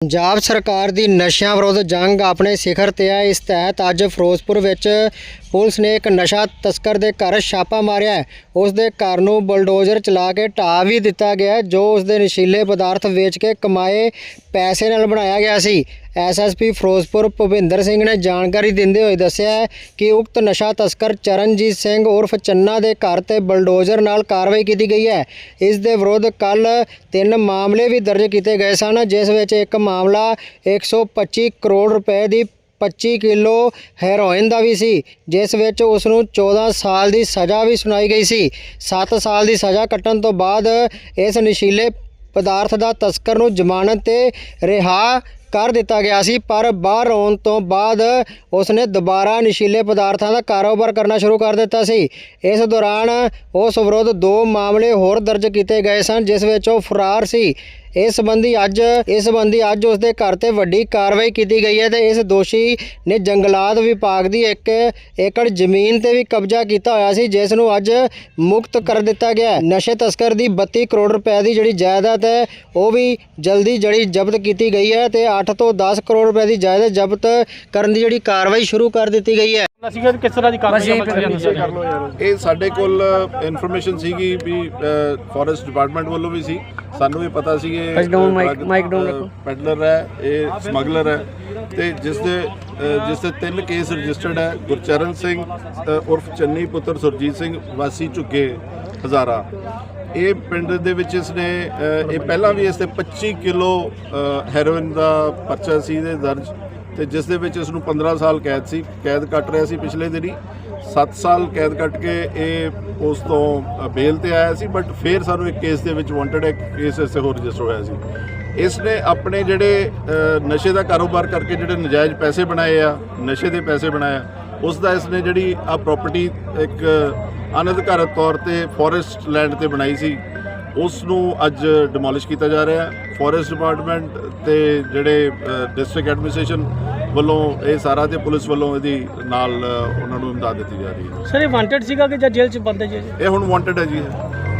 ਪੰਜਾਬ ਸਰਕਾਰ ਦੀ ਨਸ਼ਿਆਂ ਵਿਰੁੱਧ ਜੰਗ ਆਪਣੇ ਸਿਖਰ ਤੇ ਹੈ ਇਸ ਤਹਿਤ ਅੱਜ ਫਿਰੋਜ਼ਪੁਰ ਵਿੱਚ ਪੁਲਿਸ ਨੇ ਇੱਕ ਨਸ਼ਾ ਤਸਕਰ ਦੇ ਘਰ ਛਾਪਾ ਮਾਰਿਆ ਹੈ। ਉਸ ਦੇ ਘਰ ਨੂੰ ਬਲਡੋਜ਼ਰ ਚਲਾ ਕੇ ਢਾਹ ਵੀ ਦਿੱਤਾ ਗਿਆ ਜੋ ਉਸ ਦੇ ਨਸ਼ੀਲੇ ਪਦਾਰਥ ਵੇਚ ਕੇ ਕਮਾਏ ਪੈਸੇ ਨਾਲ ਬਣਾਇਆ ਗਿਆ ਸੀ। ਐਸਐਸਪੀ ਫਿਰੋਜ਼ਪੁਰ ਭੁਪਿੰਦਰ ਸਿੰਘ ਨੇ ਜਾਣਕਾਰੀ ਦਿੰਦੇ ਹੋਏ ਦੱਸਿਆ ਹੈ ਕਿ ਉਕਤ ਨਸ਼ਾ ਤਸਕਰ ਚਰਨਜੀਤ ਸਿੰਘ ਉਰਫ ਚੰਨਾ ਦੇ ਘਰ ਤੇ ਬਲਡੋਜ਼ਰ ਨਾਲ ਕਾਰਵਾਈ ਕੀਤੀ ਗਈ ਹੈ। ਇਸ ਦੇ ਵਿਰੁੱਧ ਕੱਲ ਤਿੰਨ ਮਾਮਲੇ ਵੀ ਦਰਜ ਕੀਤੇ ਗਏ ਸਨ, ਜਿਸ ਵਿੱਚ ਇੱਕ ਮਾਮਲਾ 125 ਕਰੋੜ ਰੁਪਏ ਦੀ 25 ਕਿਲੋ ਹੈਰੋਇਨ ਦਾ ਵੀ ਸੀ, ਜਿਸ ਵਿੱਚ ਉਸ ਨੂੰ 14 ਸਾਲ ਦੀ ਸਜ਼ਾ ਵੀ ਸੁਣਾਈ ਗਈ ਸੀ। 7 ਸਾਲ ਦੀ ਸਜ਼ਾ ਕੱਟਣ ਤੋਂ ਬਾਅਦ ਇਸ ਨਸ਼ੀਲੇ ਪਦਾਰਥ ਦਾ ਤਸਕਰ ਨੂੰ ਜ਼ਮਾਨਤ ਤੇ ਰਿਹਾ ਕਰ ਦਿੱਤਾ ਗਿਆ ਸੀ, ਪਰ ਬਾਹਰ ਆਉਣ ਤੋਂ ਬਾਅਦ ਉਸਨੇ ਦੁਬਾਰਾ ਨਸ਼ੀਲੇ ਪਦਾਰਥਾਂ ਦਾ ਕਾਰੋਬਾਰ ਕਰਨਾ ਸ਼ੁਰੂ ਕਰ ਦਿੱਤਾ ਸੀ। ਇਸ ਦੌਰਾਨ ਉਸ ਵਿਰੁੱਧ ਦੋ ਮਾਮਲੇ ਹੋਰ ਦਰਜ ਕੀਤੇ ਗਏ ਸਨ, ਜਿਸ ਵਿੱਚ ਉਹ ਫਰਾਰ ਸੀ। ਇਸ ਸੰਬੰਧੀ ਅੱਜ, ਇਸ ਸੰਬੰਧੀ ਅੱਜ ਉਸ ਦੇ ਘਰ ਤੇ ਵੱਡੀ ਕਾਰਵਾਈ ਕੀਤੀ ਗਈ ਹੈ ਤੇ ਇਸ ਦੋਸ਼ੀ ਨੇ ਜੰਗਲਾਤ ਵਿਭਾਗ ਦੀ ਇੱਕ ਏਕੜ ਜ਼ਮੀਨ ਤੇ ਵੀ ਕਬਜ਼ਾ ਕੀਤਾ ਹੋਇਆ ਸੀ, ਜਿਸ ਨੂੰ ਅੱਜ ਮੁਕਤ ਕਰ ਦਿੱਤਾ ਗਿਆ ਹੈ। ਨਸ਼ੇ ਤਸਕਰ ਦੀ 32 ਕਰੋੜ ਰੁਪਏ ਦੀ ਜਿਹੜੀ ਜਾਇਦਾਦ ਹੈ, ਉਹ ਵੀ ਜਲਦੀ ਜਿਹੜੀ ਜ਼ਬਤ ਕੀਤੀ ਗਈ ਹੈ ਤੇ 8 ਤੋਂ 10 ਕਰੋੜ ਰੁਪਏ ਦੀ ਜਾਇਦਾਦ ਜ਼ਬਤ ਕਰਨ ਦੀ ਜਿਹੜੀ ਕਾਰਵਾਈ ਸ਼ੁਰੂ ਕਰ ਦਿੱਤੀ ਗਈ ਹੈ। ਦੀ ਕਿਸ ਤਰ੍ਹਾਂ ਦੀ ਕਾਰਵਾਈ ਕਰ ਇਹ ਸਾਡੇ ਕੋਲ ਇਨਫੋਰਮੇਸ਼ਨ ਸੀਗੀ ਵੀ ਫੋਰੈਸਟ ਡਿਪਾਰਟਮੈਂਟ ਵੱਲੋਂ ਵੀ ਸੀ। ਸਾਨੂੰ ਵੀ ਪਤਾ ਸੀ ਇਹ down ਰੱਖੋ। ਪੈਡਲਰ ਹੈ ਇਹ ਸਮਗਲਰ ਹੈ। ਤੇ ਜਿਸ ਦੇ ਜਿਸ ਦੇ ਤਿੰਨ ਕੇਸ ਰਜਿਸਟਰਡ ਹੈ ਗੁਰਚਰਨ ਸਿੰਘ ਉਰਫ ਚੰਨੀ ਪੁੱਤਰ ਸੁਰਜੀਤ ਸਿੰਘ ਵਾਸੀ ਝੁੱਗੇ ਹਜ਼ਾਰਾ। ਇਹ ਪਿੰਡ ਦੇ ਵਿੱਚ ਇਸਨੇ ਅ, ਇਹ ਪਹਿਲਾਂ ਵੀ ਇਸ ਤੇ 25 ਕਿਲੋ ਹੈਰੋਇਨ ਦਾ ਪਰਚਾ ਸੀ ਇਹਦੇ ਦਰਜ। ਤੇ ਜਿਸ ਦੇ ਵਿੱਚ ਇਸ ਨੂੰ 15 ਸਾਲ ਕੈਦ ਸੀ ਕੈਦ ਕੱਟ ਰਿਹਾ ਸੀ ਪਿਛਲੇ ਦਿਨੀ। 7 ਸਾਲ ਕੈਦ ਕੱਟ ਕੇ ਇਹ ਉਸ ਤੋਂ ਅ, ਬੇਲ ਤੇ ਆਇਆ ਸੀ ਬਟ ਫਿਰ ਸਾਨੂੰ ਇੱਕ ਕੇਸ ਦੇ ਵਿੱਚ ਵਾਂਟਡ ਇੱਕ ਕੇਸ ਇਸੇ ਹੋਰ ਰਜਿਸਟਰ ਹੋਇਆ ਸੀ। ਇਸ ਨੇ ਆਪਣੇ ਜਿਹੜੇ ਨਸ਼ੇ ਦਾ ਕਾਰੋਬਾਰ ਕਰਕੇ ਜਿਹੜੇ ਨਜਾਇਜ਼ ਪੈਸੇ ਬਣਾਏ ਆ ਨਸ਼ੇ ਦੇ ਪੈਸੇ ਬਣਾਇਆ ਉਸ ਦਾ ਇਸ ਨੇ ਜਿਹੜੀ ਆ ਪ੍ਰਾਪਰਟੀ ਇੱਕ ਅਨਧਿਕਾਰਤ ਤੌਰ ਤੇ ਫੋਰੈਸਟ ਲੈਂਡ ਤੇ ਬਣਾਈ ਸੀ। ਉਸ ਨੂੰ ਅੱਜ ਡਿਮੋਲਿਸ਼ ਕੀਤਾ ਜਾ ਰਿਹਾ ਹੈ। ਫੋਰੈਸਟ ਡਿਪਾਰਟਮੈਂਟ ਤੇ ਜਿਹੜੇ ਡਿਸਟ੍ਰਿਕਟ ਐਡਮਿਨਿਸਟ੍ਰੇਸ਼ਨ ਵੱਲੋਂ ਇਹ ਸਾਰਾ ਤੇ ਪੁਲਿਸ ਵੱਲੋਂ ਇਹਦੀ ਨਾਲ ਉਹਨਾਂ ਨੂੰ ਇਮਦਾਦ ਦਿੱਤੀ ਜਾ ਰਹੀ ਹੈ। ਸਰ ਇਹ ਵਾਂਟਡ ਸੀਗਾ ਕਿ ਜਾਂ ਜੇਲ੍ਹ ਚ ਬੰਦ ਹੈ ਜੀ? ਇਹ ਹੁਣ ਵਾਂਟਡ ਹੈ ਜੀ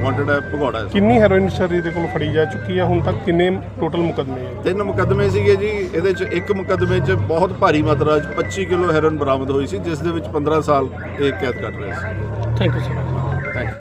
ਵਾਂਟਡ ਹੈ ਭਗੌੜਾ ਹੈ। ਕਿੰਨੀ ਹੈਰੋਇਨ ਸ਼ਰੀ ਦੇ ਕੋਲ ਫੜੀ ਜਾ ਚੁੱਕੀ ਹੈ? ਹੁਣ ਤੱਕ ਕਿੰਨੇ ਟੋਟਲ ਮੁਕਦਮੇ ਹੈ? ਤਿੰਨ ਮੁਕੱਦਮੇ ਸੀਗੇ ਜੀ ਇਹਦੇ ਚ ਇੱਕ ਮੁਕੱਦਮੇ ਚ ਬਹੁਤ ਭਾਰੀ ਮਾਤਰਾ ਚ 25 ਕਿਲੋ ਹੈਰੋਇਨ ਬਰਾਮਦ ਹੋਈ ਸੀ ਜਿਸ ਦੇ ਵਿੱਚ 15 ਸਾਲ ਇਹ ਕੈਦ ਕੱਟ ਰਿਹਾ ਸੀ। Thank you sir